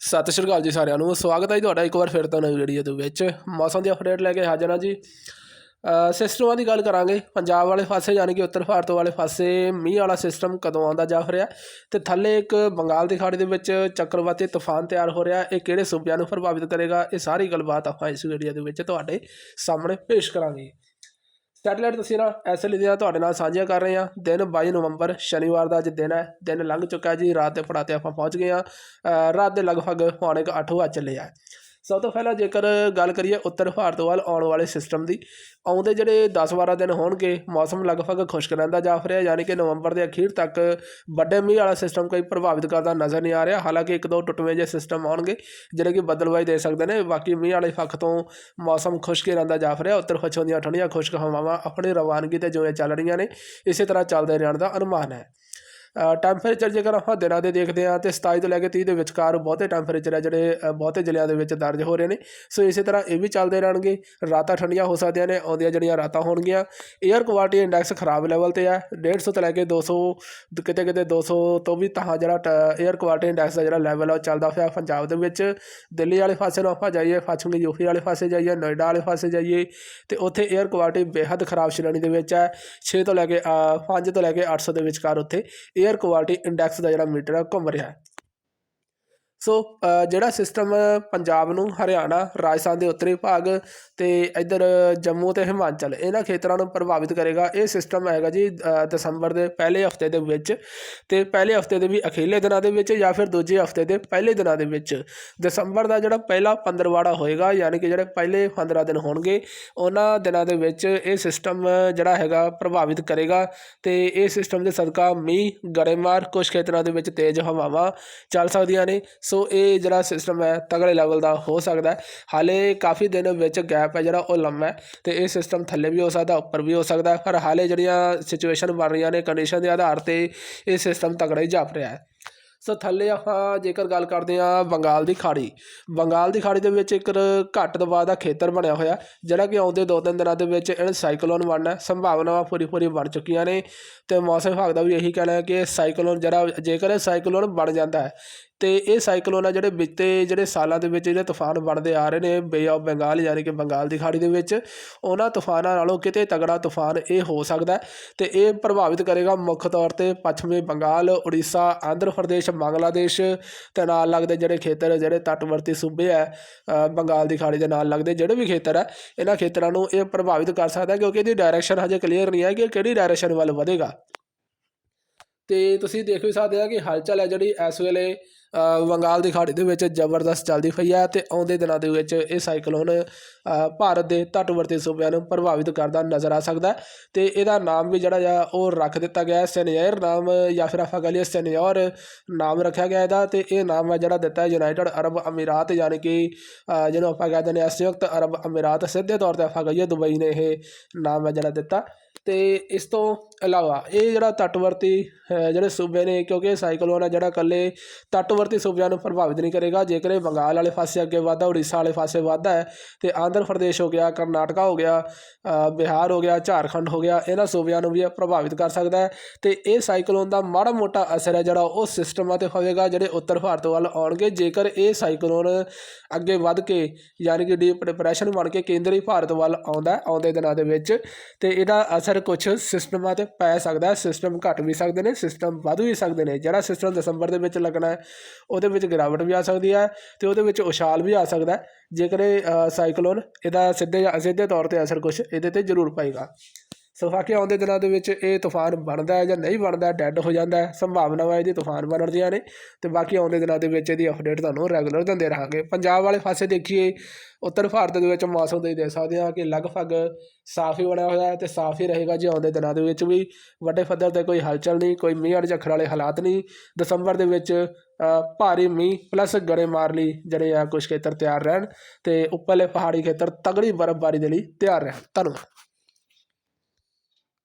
ਸਤਿ ਸ਼੍ਰੀ ਅਕਾਲ ਜੀ ਸਾਰਿਆਂ ਨੂੰ। ਸਵਾਗਤ ਹੈ ਜੀ ਤੁਹਾਡਾ ਇੱਕ ਵਾਰ ਫਿਰ ਤੋਂ ਨਵੀਂ ਵੀਡੀਓ ਦੇ ਵਿੱਚ। ਮੌਸਮ ਦੀ ਅਪਡੇਟ ਲੈ ਕੇ ਹਾਜ਼ਰ ਹਾਂ ਜੀ। ਸਿਸਟਮਾਂ ਦੀ ਗੱਲ ਕਰਾਂਗੇ। ਪੰਜਾਬ ਵਾਲੇ ਪਾਸੇ ਯਾਨੀ ਕਿ ਉੱਤਰ ਭਾਰਤ ਵਾਲੇ ਪਾਸੇ ਮੀਂਹ ਵਾਲਾ ਸਿਸਟਮ ਕਦੋਂ ਆਉਂਦਾ ਜਾ ਰਿਹਾ ਤੇ ਥੱਲੇ ਇੱਕ ਬੰਗਾਲ ਦੀ ਖਾੜੀ ਦੇ ਵਿੱਚ ਚੱਕਰਵਾਤੀ ਤੂਫਾਨ ਤਿਆਰ ਹੋ ਰਿਹਾ ਇਹ ਕਿਹੜੇ ਸੂਬਿਆਂ ਨੂੰ ਪ੍ਰਭਾਵਿਤ ਕਰੇਗਾ? ਇਹ ਸਾਰੀ ਗੱਲਬਾਤ ਆਪਾਂ ਇਸ ਵੀਡੀਓ ਦੇ ਵਿੱਚ ਤੁਹਾਡੇ ਸਾਹਮਣੇ ਪੇਸ਼ ਕਰਾਂਗੇ। ਸੈਟਲਾਈਟ ਤਸਵੀਰਾਂ ਲਈ ਦੀਆਂ ਤੁਹਾਡੇ ਨਾਲ ਸਾਂਝੀਆਂ ਕਰ ਰਹੇ ਹਾਂ। ਦਿਨ 22 ਨਵੰਬਰ ਸ਼ਨੀਵਾਰ ਦਾ ਅੱਜ ਦਿਨ ਹੈ। ਦਿਨ ਲੰਘ ਚੁੱਕਾ ਜੀ। ਰਾਤ ਦੇ ਪੜਾਤੇ ਆਪਾਂ ਪਹੁੰਚ ਗਏ ਹਾਂ। ਰਾਤ ਦੇ ਲਗਭਗ ਪੌਣੇ ਕੁ ਅੱਠ ਵਜੇ ਚੱਲੇ ਆ। ਸਭ ਤੋਂ ਪਹਿਲਾਂ ਜੇਕਰ ਗੱਲ ਕਰੀਏ ਉੱਤਰ ਭਾਰਤ ਵੱਲ ਆਉਣ ਵਾਲੇ ਸਿਸਟਮ ਦੀ, ਆਉਂਦੇ ਜਿਹੜੇ 10-12 ਦਿਨ ਹੋਣਗੇ, ਮੌਸਮ ਲਗਭਗ ਖੁਸ਼ਕ ਰਹਿੰਦਾ ਜਾ ਰਿਹਾ ਯਾਨੀ ਕਿ ਨਵੰਬਰ ਦੇ ਅਖੀਰ ਤੱਕ ਵੱਡੇ ਮੀਂਹ ਵਾਲਾ ਸਿਸਟਮ ਕੋਈ ਪ੍ਰਭਾਵਿਤ ਕਰਦਾ ਨਜ਼ਰ ਨਹੀਂ ਆ ਰਿਹਾ। ਹਾਲਾਂਕਿ ਇੱਕ ਦੋ ਟੁੱਟਵੇਂ ਜਿਹੇ ਸਿਸਟਮ ਆਉਣਗੇ, ਜਿਹੜੇ ਕਿ ਬਦਲਵਾਈ ਦੇ ਸਕਦੇ ਨੇ। ਬਾਕੀ ਮੀਂਹ ਵਾਲੇ ਪੱਖ ਤੋਂ ਮੌਸਮ ਖੁਸ਼ਕ ਰਹਿੰਦਾ ਜਾ ਰਿਹਾ ਉੱਤਰ ਪੱਛਮ ਦੀਆਂ ਠੰਡੀਆਂ ਖੁਸ਼ਕ ਹਵਾਵਾਂ ਆਪਣੀ ਰਵਾਨਗੀ ਤੇ ਜਿਵੇਂ ਚੱਲ ਰਹੀਆਂ ਨੇ, ਇਸੇ ਤਰ੍ਹਾਂ ਚੱਲਦੇ ਰਹਿਣ ਦਾ ਅਨੁਮਾਨ ਹੈ। ਟੈਂਪਰੇਚਰ ਜੇਕਰ ਆਪਾਂ ਦਿਨਾਂ ਦੇ ਦੇਖਦੇ ਆ ਤੇ 27 ਤੋਂ ਲੈ ਕੇ 30 ਦੇ ਵਿਚਕਾਰ ਬਹੁਤੇ ਟੈਂਪਰੇਚਰ ਆ ਜਿਹੜੇ ਬਹੁਤੇ ਜ਼ਿਲ੍ਹਿਆਂ ਦੇ ਵਿੱਚ ਦਰਜ ਹੋ ਰਹੇ ਨੇ। ਸੋ ਇਸੇ ਤਰ੍ਹਾਂ ਇਹ ਵੀ ਚੱਲਦੇ ਰਹਿਣਗੇ। ਰਾਤਾਂ ਠੰਡੀਆਂ ਹੋ ਸਕਦੀਆਂ ਨੇ, ਆਉਂਦੀਆਂ ਜਿਹੜੀਆਂ ਰਾਤਾਂ ਹੋਣਗੀਆਂ। 에ਅਰ ਕੁਆਲਿਟੀ ਇੰਡੈਕਸ ਖਰਾਬ ਲੈਵਲ ਤੇ ਆ। 150 ਤੋਂ ਲੈ ਕੇ 200 ਕਿਤੇ ਕਿਤੇ 200 ਤੋਂ ਵੀ ਤਾਂ ਜਿਹੜਾ 에ਅਰ ਕੁਆਲਿਟੀ ਇੰਡੈਕਸ ਦਾ ਜਿਹੜਾ ਲੈਵਲ ਆ ਚੱਲਦਾ ਹੋਇਆ ਪੰਜਾਬ ਦੇ ਵਿੱਚ। ਦਿੱਲੀ ਵਾਲੇ ਪਾਸੇ ਨੂੰ ਆਪਾਂ ਜਾਈਏ, ਪੱਛਮੀ ਯੂਪੀ ਵਾਲੇ ਪਾਸੇ ਜਾਈਏ, ਨੋਇਡਾ ਵਾਲੇ ਪਾਸੇ ਜਾਈਏ, ਤੇ ਉੱਥੇ 에ਅਰ ਕੁਆਲਿਟੀ ਬੇਹੱਦ ਖਰਾਬ ਸ਼੍ਰੇਣੀ ਦੇ ਵਿੱਚ ਹੈ 6 ਤੋਂ ਲੈ ਕੇ 5 ਤੋਂ ਲੈ ਕੇ 800 ਦੇ ਵਿਚਕਾਰ ਉੱਥੇ 에ਅਰ ਕੁਆਲਿਟੀ ਇੰਡੈਕਸ ਦਾ ਜਿਹੜਾ ਮੀਟਰ ਹੈ ਘੁੰਮ ਰਿਹਾ ਹੈ। ਸੋ ਜਿਹੜਾ ਸਿਸਟਮ ਪੰਜਾਬ ਨੂੰ, ਹਰਿਆਣਾ, ਰਾਜਸਥਾਨ ਦੇ ਉੱਤਰੀ ਭਾਗ ਤੇ ਇੱਧਰ ਜੰਮੂ ਤੇ ਹਿਮਾਚਲ, ਇਹਨਾਂ ਖੇਤਰਾਂ ਨੂੰ ਪ੍ਰਭਾਵਿਤ ਕਰੇਗਾ। ਇਹ ਸਿਸਟਮ ਹੈਗਾ ਜੀ ਦਸੰਬਰ ਦੇ ਪਹਿਲੇ ਹਫ਼ਤੇ ਦੇ ਵਿੱਚ ਤੇ ਪਹਿਲੇ ਹਫ਼ਤੇ ਦੇ ਵੀ ਅਖੀਲੇ ਦਿਨਾਂ ਦੇ ਵਿੱਚ ਜਾਂ ਫਿਰ ਦੂਜੇ ਹਫ਼ਤੇ ਦੇ ਪਹਿਲੇ ਦਿਨਾਂ ਦੇ ਵਿੱਚ। ਦਸੰਬਰ ਦਾ ਜਿਹੜਾ ਪਹਿਲਾ ਪੰਦਰਵਾੜਾ ਹੋਏਗਾ, ਯਾਨੀ ਕਿ ਜਿਹੜੇ ਪਹਿਲੇ 15 ਦਿਨ ਹੋਣਗੇ, ਉਹਨਾਂ ਦਿਨਾਂ ਦੇ ਵਿੱਚ ਇਹ ਸਿਸਟਮ ਜਿਹੜਾ ਹੈਗਾ ਪ੍ਰਭਾਵਿਤ ਕਰੇਗਾ ਤੇ ਇਹ ਸਿਸਟਮ ਦੇ ਸਦਕਾ ਮੀਂਹ, ਗੜੇਮਾਰ ਕੁਝ ਖੇਤਰਾਂ ਦੇ ਵਿੱਚ ਤੇਜ਼ ਹਵਾਵਾਂ ਚੱਲ ਸਕਦੀਆਂ ਨੇ। ਸੋ ਇਹ ਜਿਹੜਾ ਸਿਸਟਮ ਹੈ ਤਗੜੇ ਲੈਵਲ ਦਾ ਹੋ ਸਕਦਾ ਹਾਲੇ ਕਾਫੀ ਦਿਨ ਵਿੱਚ ਗੈਪ ਹੈ ਜਿਹੜਾ ਉਹ ਲੰਮਾ ਹੈ ਤੇ ਇਹ ਸਿਸਟਮ ਥੱਲੇ ਵੀ ਹੋ ਸਕਦਾ, ਉੱਪਰ ਵੀ ਹੋ ਸਕਦਾ ਪਰ ਹਾਲੇ ਜਿਹੜੀਆਂ ਸਿਚੁਏਸ਼ਨ ਬਣ ਰਹੀਆਂ ਨੇ ਕੰਡੀਸ਼ਨ ਦੇ ਆਧਾਰ ਤੇ ਇਹ ਸਿਸਟਮ ਤਗੜਾ ਹੀ ਜਾਪ ਰਿਹਾ ਹੈ। ਸੋ ਥੱਲੇ ਆਪਾਂ ਜੇਕਰ ਗੱਲ ਕਰਦੇ ਹਾਂ ਬੰਗਾਲ ਦੀ ਖਾੜੀ। ਬੰਗਾਲ ਦੀ ਖਾੜੀ ਦੇ ਵਿੱਚ ਇੱਕ ਘੱਟ ਦਬਾਅ ਦਾ ਖੇਤਰ ਬਣਿਆ ਹੋਇਆ ਜਿਹੜਾ ਕਿ ਆਉਂਦੇ ਦੋ ਤਿੰਨ ਦਿਨਾਂ ਦੇ ਵਿੱਚ ਇਹ ਸਾਈਕਲੋਨ ਬਣਨਾ ਸੰਭਾਵਨਾਵਾਂ ਪੂਰੀ ਪੂਰੀ ਬਣ ਚੁੱਕੀਆਂ ਨੇ ਤੇ ਮੌਸਮ ਵਿਭਾਗ ਦਾ ਵੀ ਇਹੀ ਕਹਿਣਾ ਹੈ ਕਿ ਸਾਈਕਲੋਨ ਜਿਹੜਾ ਜੇਕਰ ਇਹ ਸਾਈਕਲੋਨ ਬਣ ਜਾਂਦਾ ਹੈ ਤੇ ਇਹ ਸਾਈਕਲੋਨ ਆ ਜਿਹੜੇ ਬੀਤੇ ਜਿਹੜੇ ਸਾਲਾਂ ਦੇ ਵਿੱਚ ਜਿਹੜੇ ਤੂਫਾਨ ਬਣਦੇ ਆ ਰਹੇ ਨੇ ਬੇ ਆਫ ਬੰਗਾਲ ਯਾਨੀ ਕਿ ਬੰਗਾਲ ਦੀ ਖਾੜੀ ਦੇ ਵਿੱਚ, ਉਹਨਾਂ ਤੂਫਾਨਾਂ ਨਾਲੋਂ ਕਿਤੇ ਤਗੜਾ ਤੂਫਾਨ ਇਹ ਹੋ ਸਕਦਾ ਹੈ ਤੇ ਇਹ ਪ੍ਰਭਾਵਿਤ ਕਰੇਗਾ ਮੁੱਖ ਤੌਰ ਤੇ ਪੱਛਮੀ ਬੰਗਾਲ, ਉੜੀਸਾ, ਆਂਧਰ ਪ੍ਰਦੇਸ਼, ਬੰਗਲਾਦੇਸ਼ ਤੇ ਨਾਲ ਲੱਗਦੇ ਜਿਹੜੇ ਖੇਤਰ ਜਿਹੜੇ ਤੱਟਵਰਤੀ ਸੂਬੇ ਹੈ ਬੰਗਾਲ ਦੀ ਖਾੜੀ ਦੇ ਨਾਲ ਲੱਗਦੇ ਜਿਹੜੇ ਵੀ ਖੇਤਰ ਹੈ, ਇਹਨਾਂ ਖੇਤਰਾਂ ਨੂੰ ਇਹ ਪ੍ਰਭਾਵਿਤ ਕਰ ਸਕਦਾ ਕਿਉਂਕਿ ਇਹਦੀ ਡਾਇਰੈਕਸ਼ਨ ਹਜੇ ਕਲੀਅਰ ਨਹੀਂ ਹੈ ਕਿ ਇਹ ਕਿਹੜੀ ਡਾਇਰੈਕਸ਼ਨ ਵੱਲ ਵਧੇਗਾ। ਤੇ ਤੁਸੀਂ ਦੇਖ ਵੀ ਸਕਦੇ ਆ ਕਿ ਹਲਚਲ ਹੈ ਜਿਹੜੀ ਇਸ ਵੇਲੇ ਬੰਗਾਲ ਦੀ ਖਾੜੀ ਦੇ ਵਿੱਚ ਜ਼ਬਰਦਸਤ ਚੱਲਦੀ ਪਈ ਹੈ ਤੇ ਆਉਂਦੇ ਦਿਨਾਂ ਦੇ ਵਿੱਚ ਇਹ ਸਾਈਕਲੋਨ ਭਾਰਤ ਦੇ ਤੱਟਵਰਤੀ ਸੂਬਿਆਂ ਨੂੰ ਪ੍ਰਭਾਵਿਤ ਕਰਦਾ ਨਜ਼ਰ ਆ ਸਕਦਾ ਹੈ ਤੇ ਇਹਦਾ ਨਾਮ ਵੀ ਜਿਹੜਾ ਆ ਉਹ ਰੱਖ ਦਿੱਤਾ ਗਿਆ ਹੈ ਸੈਨੇਅਰ ਨਾਮ, ਜਾਂ ਫਿਰ ਆਪਾਂ ਕਹ ਲਈਏ ਨਾਮ ਰੱਖਿਆ ਗਿਆ ਇਹਦਾ ਤੇ ਇਹ ਨਾਮ ਹੈ ਜਿਹੜਾ ਦਿੱਤਾ ਯੂਨਾਈਟਿਡ ਅਰਬ ਅਮੀਰਾਤ, ਯਾਨੀ ਕਿ ਜਿਹਨੂੰ ਆਪਾਂ ਕਹਿੰਦੇ ਨੇ ਸੰਯੁਕਤ ਅਰਬ ਅਮੀਰਾਤ, ਸਿੱਧੇ ਤੌਰ ਤੇ ਆਪਾਂ ਕਹੀਏ ਦੁਬਈ ਨੇ ਇਹ ਨਾਮ ਹੈ ਜਿਹੜਾ ਦਿੱਤਾ। ਅਤੇ ਇਸ ਤੋਂ ਇਲਾਵਾ ਇਹ ਜਿਹੜਾ ਤੱਟਵਰਤੀ ਜਿਹੜੇ ਸੂਬੇ ਨੇ, ਕਿਉਂਕਿ ਇਹ ਸਾਈਕਲੋਨ ਹੈ ਜਿਹੜਾ ਇਕੱਲੇ ਤੱਟਵਰਤੀ ਸੂਬਿਆਂ ਨੂੰ ਪ੍ਰਭਾਵਿਤ ਨਹੀਂ ਕਰੇਗਾ, ਜੇਕਰ ਇਹ ਬੰਗਾਲ ਵਾਲੇ ਪਾਸੇ ਅੱਗੇ ਵਧਦਾ, ਉੜੀਸਾ ਵਾਲੇ ਪਾਸੇ ਵਧਦਾ ਹੈ, ਤੇ ਆਂਧਰਾ ਪ੍ਰਦੇਸ਼ ਹੋ ਗਿਆ, ਕਰਨਾਟਕਾ ਹੋ ਗਿਆ ਬਿਹਾਰ ਹੋ ਗਿਆ, ਝਾਰਖੰਡ ਹੋ ਗਿਆ, ਇਹਨਾਂ ਸੂਬਿਆਂ ਨੂੰ ਵੀ ਇਹ ਪ੍ਰਭਾਵਿਤ ਕਰ ਸਕਦਾ ਹੈ। ਤੇ ਇਹ ਸਾਈਕਲੋਨ ਦਾ ਮਾੜਾ ਮੋਟਾ ਅਸਰ ਹੈ ਜਿਹੜਾ ਉਹ ਸਿਸਟਮਾਂ ਤੇ ਹੋਵੇਗਾ, ਜਿਹੜੇ ਉੱਤਰ ਭਾਰਤ ਵੱਲ ਆਉਣਗੇ, ਜੇਕਰ ਇਹ ਸਾਈਕਲੋਨ ਅੱਗੇ ਵੱਧ ਕੇ, ਯਾਨੀ ਕਿ ਡੀਪ ਡਿਪਰੈਸ਼ਨ ਬਣ ਕੇ ਕੇਂਦਰੀ ਭਾਰਤ ਵੱਲ ਆਉਂਦਾ ਆਉਂਦੇ ਦਿਨਾਂ ਦੇ ਵਿੱਚ, ਤੇ ਇਹਦਾ ਅਸਰ ਕੁਝ ਸਿਸਟਮਾਂ ਤੇ ਪੈ ਸਕਦਾ ਹੈ ਸਿਸਟਮ ਘਟ ਵੀ ਸਕਦੇ ਨੇ ਸਿਸਟਮ ਵੱਧ ਵੀ ਸਕਦੇ ਨੇ। ਜਿਹੜਾ ਸਿਸਟਮ ਦਸੰਬਰ ਦੇ ਵਿੱਚ ਲੱਗਣਾ ਹੈ, ਉਹਦੇ ਵਿੱਚ ਗਿਰਾਵਟ ਵੀ ਆ ਸਕਦੀ ਹੈ ਤੇ ਉਹਦੇ ਵਿੱਚ ਉਛਾਲ ਵੀ ਆ ਸਕਦਾ ਜੇਕਰ ਸਾਈਕਲੋਨ ਇਹਦਾ ਸਿੱਧੇ ਸਿੱਧੇ ਤੌਰ ਤੇ ਅਸਰ ਕੁਝ ਇਹਦੇ ਤੇ ਜ਼ਰੂਰ ਪਾਏਗਾ। ਸੋ ਬਾਕੀ ਆਉਂਦੇ ਦਿਨਾਂ ਦੇ ਵਿੱਚ ਇਹ ਤੂਫਾਨ ਬਣਦਾ ਹੈ ਜਾਂ ਨਹੀਂ ਬਣਦਾ ਡੈੱਡ ਹੋ ਜਾਂਦਾ ਹੈ। ਸੰਭਾਵਨਾਵਾਂ ਇਹਦੀ ਤੂਫਾਨ ਬਣਨ ਦੀਆਂ ਨੇ ਤੇ ਬਾਕੀ ਆਉਂਦੇ ਦਿਨਾਂ ਦੇ ਵਿੱਚ ਇਹਦੀ ਅਪਡੇਟ ਤੁਹਾਨੂੰ ਰੈਗੂਲਰ ਦਿੰਦੇ ਰਹਾਂਗੇ। ਪੰਜਾਬ ਵਾਲੇ ਪਾਸੇ ਦੇਖੀਏ, ਉੱਤਰ ਭਾਰਤ ਦੇ ਵਿੱਚ ਮੌਸਮ ਤੁਸੀਂ ਦੇਖ ਸਕਦੇ ਆ ਕਿ ਲਗਭਗ ਸਾਫ਼ ਹੀ ਬਣਿਆ ਹੋਇਆ ਹੈ ਤੇ ਸਾਫ਼ ਹੀ ਰਹੇਗਾ ਜੀ ਆਉਂਦੇ ਦਿਨਾਂ ਦੇ ਵਿੱਚ ਵੀ। ਵੱਡੇ ਪੱਧਰ ਤੇ ਕੋਈ ਹਲਚਲ ਨਹੀਂ, ਕੋਈ ਮੀਂਹ ਵਾਲੇ ਝੱਖੜ ਵਾਲੇ ਹਾਲਾਤ ਨਹੀਂ। ਦਸੰਬਰ ਦੇ ਵਿੱਚ ਭਾਰੀ ਮੀਂਹ ਪਲੱਸ ਗੜੇਮਾਰ ਲਈ ਜਿਹੜੇ ਆ ਕੁਝ ਖੇਤਰ ਤਿਆਰ ਰਹਿਣ ਤੇ ਉੱਪਰਲੇ ਪਹਾੜੀ ਖੇਤਰ ਤਗੜੀ ਬਰਫ਼ਬਾਰੀ ਦੇ ਲਈ ਤਿਆਰ ਰਹਿਣ। ਧੰਨਵਾਦ।